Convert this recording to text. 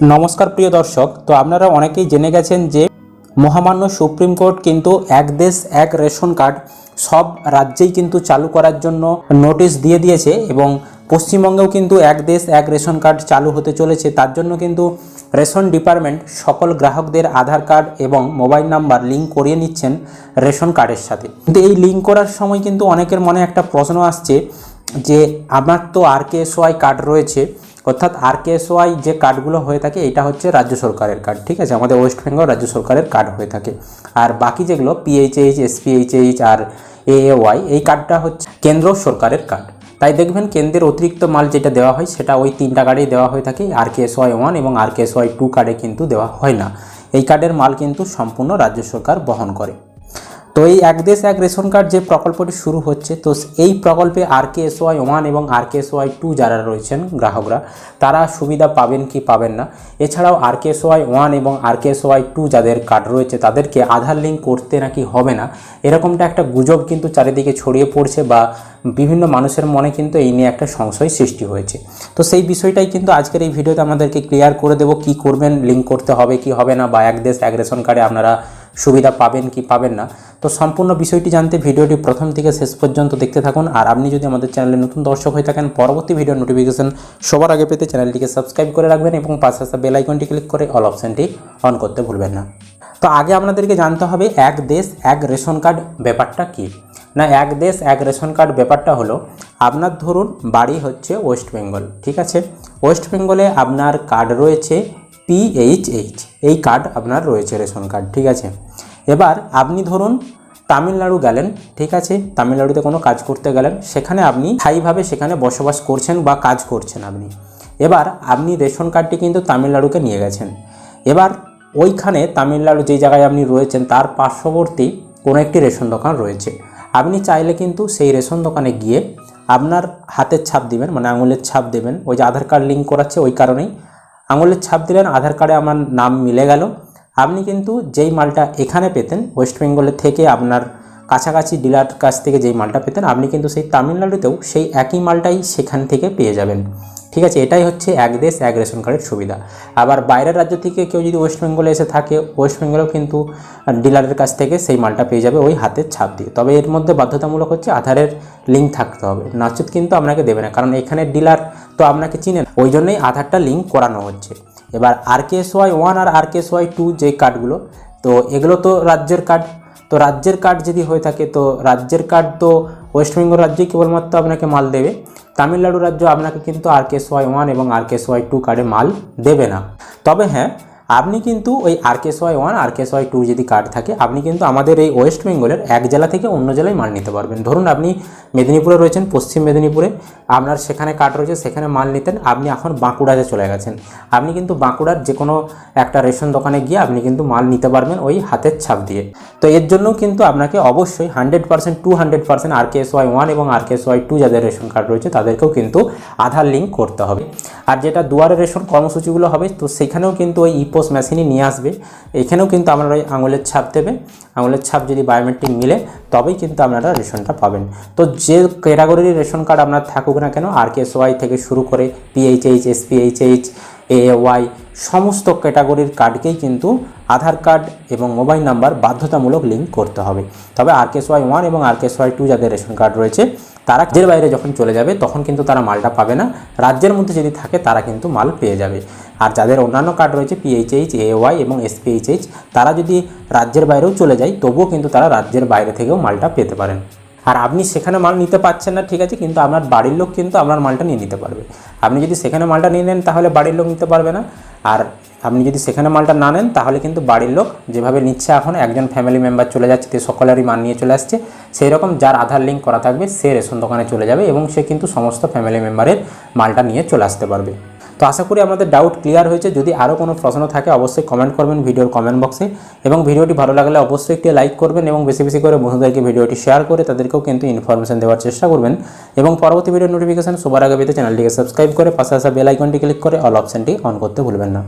নমস্কার প্রিয় দর্শক, তো আপনারা অনেকেই জেনে গেছেন যে মহামান্য সুপ্রিম কোর্ট কিন্তু এক দেশ, এক রেশন কার্ড সব রাজ্যেই কিন্তু চালু করার জন্য নোটিশ দিয়ে দিয়েছে এবং পশ্চিমবঙ্গেও কিন্তু এক দেশ, এক রেশন কার্ড চালু হতে চলেছে। তার জন্য কিন্তু রেশন ডিপার্টমেন্ট সকল গ্রাহকদের আধার কার্ড এবং মোবাইল নাম্বার লিঙ্ক করিয়ে নিচ্ছেন রেশন কার্ডের সাথে। কিন্তু এই লিঙ্ক করার সময় কিন্তু অনেকের মনে একটা প্রশ্ন আসছে যে আমার তো আর কে কার্ড রয়েছে, অর্থাৎ আর আরকেএসওয়াই যে কার্ডগুলো হয়ে থাকে, এটা হচ্ছে রাজ্য সরকারের কার্ড ঠিক আছে? আমাদের ওয়েস্ট বেঙ্গল রাজ্য সরকারের কার্ড হয়ে থাকে। আর বাকি যেগুলো পিএইচএইচ এসপিএইচএইচ আর এএওয়াই এই কার্ডটা হচ্ছে কেন্দ্র সরকারের কার্ড তাই দেখবেন কেন্দ্রের অতিরিক্ত মাল যেটা দেওয়া হয়, সেটা ওই তিনটা কার্ডেই দেওয়া হয়ে থাকে। আর কে ওয়াই ওয়ান এবং আর কে ওয়াই টু কার্ডে কিন্তু দেওয়া হয় না। এই কার্ডের মাল কিন্তু সম্পূর্ণ রাজ্য সরকার বহন করে। তো এই এক দেশ এক রেশন কার্ড যে প্রকল্পটি শুরু হচ্ছে, তো এই প্রকল্পে R K S Y one এবং R K S Y two যারা রয়েছেন গ্রাহকরা, তারা সুবিধা পাবেন কি পাবেন না? এছাড়াও R K S Y one এবং R K S Y two যাদের কার্ড রয়েছে, তাদেরকে আধার লিঙ্ক করতে নাকি হবে না? এরকমটা একটা গুজব কিন্তু চারিদিকে ছড়িয়ে পড়ছে বা বিভিন্ন মানুষের মনে কিন্তু এই নিয়ে একটা সংশয় সৃষ্টি হয়েছে। তো সেই বিষয়টাই কিন্তু আজকের এই ভিডিওতে আমাদেরকে ক্লিয়ার করে দেবো, কি করবেন লিঙ্ক করতে হবে, কি হবে না, বা এক দেশ এক রেশন কার্ডে আপনারা সুবিধা পাবেন কি পাবেন না। তো সম্পূর্ণ বিষয়টি জানতে ভিডিওটি প্রথম থেকে শেষ পর্যন্ত দেখতে থাকুন। আর আপনি যদি আমাদের চ্যানেলে নতুন দর্শক হয়ে থাকেন, পরবর্তী ভিডিও নোটিফিকেশন সবার আগে পেতে চ্যানেলটিকে সাবস্ক্রাইব করে রাখবেন এবং পাশে আসা বেল আইকনটি ক্লিক করে অল অপশানটি অন করতে ভুলবেন না। তো আগে আপনাদেরকে জানতে হবে, এক দেশ, এক রেশন কার্ড ব্যাপারটা কি? না, এক দেশ, এক রেশন কার্ড ব্যাপারটা হলো, আপনার ধরুন বাড়ি হচ্ছে ওয়েস্ট বেঙ্গল ঠিক আছে? ওয়েস্ট বেঙ্গলে আপনার কার্ড রয়েছে পিএইচএইচ এই কার্ড আপনার রয়েছে রেশন কার্ড ঠিক আছে? এবার আপনি ধরুন তামিলনাড়ু গেলেন, ঠিক আছে? তামিলনাড়ুতে কোনো কাজ করতে গেলেন, সেখানে আপনি স্থায়ীভাবে সেখানে বসবাস করছেন বা কাজ করছেন আপনি। এবার আপনি রেশন কার্ডটি কিন্তু তামিলনাড়ুকে নিয়ে গেছেন। এবার ওইখানে তামিলনাড়ু যেই জায়গায় আপনি রয়েছেন, তার পার্শ্ববর্তী কোনো একটি রেশন দোকান রয়েছে। আপনি চাইলে কিন্তু সেই রেশন দোকানে গিয়ে আপনার হাতের ছাপ দিবেন মানে আঙুলের ছাপ দেবেন, ওই যে আধার কার্ড লিঙ্ক করাচ্ছে, ওই কারণেই আঙুলের ছাপ দিলেন, আধার কার্ডে আমার নাম মিলে গেল। আপনি কিন্তু যেই মালটা এখানে পেতেন ওয়েস্ট বেঙ্গলের থেকে আপনার কাছাকাছি ডিলার কাছ থেকে যেই মালটা পেতেন, আপনি কিন্তু সেই তামিলনাড়ুতেও সেই একই মালটাই সেখান থেকে পেয়ে যাবেন। ঠিক আছে, এটাই হচ্ছে এক দেশ, এক রেশন কার্ডের সুবিধা। আবার বাইরের রাজ্য থেকে কেউ যদি ওয়েস্ট বেঙ্গলে এসে থাকে, ওয়েস্ট বেঙ্গলেও কিন্তু ডিলারের কাছ থেকে সেই মালটা পেয়ে যাবে ওই হাতের ছাপ দিয়ে। তবে এর মধ্যে বাধ্যতামূলক হচ্ছে আধারের লিঙ্ক থাকতে হবে। নাচুত কিন্তু আপনাকে দেবে না, কারণ এখানে ডিলার তো আপনাকে চিনেন ওই জন্যই আধারটা লিঙ্ক করানো হচ্ছে। এবার R K S Y one আর R K S Y two যে কার্ডগুলো তো এগুলো তো রাজ্যের কার্ড তো রাজ্যের কার্ড যদি হয়ে থাকে, তো রাজ্যের কার্ড তো ওয়েস্ট বেঙ্গল রাজ্যেই কেবলমাত্র আপনাকে মাল দেবে। তামিলনাড়ু রাজ্য আপনাকে কিন্তু আর কেস ওয়াই ওয়ান এবং আর কেস ওয়াই টু কার্ডে মাল দেবে না। তবে হ্যাঁ আপনি কিন্তু ওই R K Y one R K Y two যদি কার্ড থাকে, আপনি কিন্তু আমাদের এই ওয়েস্ট বেঙ্গলের এক জেলা থেকে অন্য জেলায় মাল নিতে পারবেন। ধরুন আপনি মেদিনীপুরে রয়েছেন, পশ্চিম মেদিনীপুরে, আপনার সেখানে কার্ড রয়েছে, সেখানে মাল নিতেন, আপনি এখন বাঁকুড়াতে চলে গেছেন। আপনি কিন্তু বাঁকুড়ার যে কোনো একটা রেশন দোকানে গিয়ে আপনি কিন্তু মাল নিতে পারবেন ওই হাতের ছাপ দিয়ে। তো এর জন্যও কিন্তু আপনাকে অবশ্যই hundred percent to hundred percent R K Y one এবং আর কে ওয়াই টু যাদের রেশন কার্ড রয়েছে, তাদেরকেও কিন্তু আধার লিঙ্ক করতে হবে। আর যেটা দুয়ারে রেশন কর্মসূচিগুলো হবে, তো সেখানেও কিন্তু ওই ইপোস মেশিনই নিয়ে আসবে। এখানেও কিন্তু আপনারা ওই আঙুলের ছাপ দেবে। আঙুলের ছাপ যদি বায়োমেট্রিক মিলে, তবেই কিন্তু আপনারা রেশনটা পাবেন। তো যে ক্যাটাগরির রেশন কার্ড আপনার থাকুক না কেন আর কে ওয়াই থেকে শুরু করে পিএইচএইচ এসপিএইচএইচ এ ওয়াই সমস্ত ক্যাটাগরির কার্ডকেই কিন্তু আধার কার্ড এবং মোবাইল নাম্বার বাধ্যতামূলক লিঙ্ক করতে হবে। তবে আর কে ওয়াই ওয়ান এবং আর কে ওয়াই টু যাদের রেশন কার্ড রয়েছে, তারা রাজ্যের বাইরে যখন চলে যাবে, তখন কিন্তু তারা মালটা পাবে না। রাজ্যের মধ্যে যদি থাকে, তারা কিন্তু মাল পেয়ে যাবে। আর যাদের অন্যান্য কার্ড রয়েছে পিএইচএইচ এওয়াই এবং এসপিএইচএইচ তারা যদি রাজ্যের বাইরেও চলে যায়, তবুও কিন্তু তারা রাজ্যের বাইরে থেকেও মালটা পেতে পারেন। আর আপনি সেখানে মাল নিতে পারছেন না, ঠিক আছে, কিন্তু আপনার বাড়ির লোক কিন্তু আপনার মালটা নিয়ে নিতে পারবে। আপনি যদি সেখানে মালটা নিয়ে নেন, তাহলে বাড়ির লোক নিতে পারবে না। আর আপনি যদি সেখানে মালটা না নেন, তাহলে কিন্তু বাড়ির লোক যেভাবে নিচ্ছে এখন, একজন ফ্যামিলি মেম্বার চলে যাচ্ছে, তে সকলেরই মাল নিয়ে চলে আসছে সেই রকম যার আধার লিঙ্ক করা থাকবে, সে রেশন দোকানে চলে যাবে এবং সে কিন্তু সমস্ত ফ্যামিলি মেম্বারের মালটা নিয়ে চলে আসতে পারবে। তো আশা করি আমাদের ডাউট ক্লিয়ার হয়েছে। যদি আরও কোনো প্রশ্ন থাকে, অবশ্যই কমেন্ট করবেন ভিডিওর কমেন্ট বক্সে এবং ভিডিওটি ভালো লাগলে অবশ্যই একটি লাইক করবেন এবং বেশি বেশি করে বন্ধুদেরকে ভিডিওটি শেয়ার করে তাদেরকেও কিন্তু ইনফরমেশন দেওয়ার চেষ্টা করবেন। এবং পরবর্তী ভিডিও নোটিফিকেশন সবার আগে পেতে চ্যানেলটিকে সাবস্ক্রাইব করে পাশে আসা বেল আইকনটি ক্লিক করে অল অপশানটি অন করতে ভুলবেন না।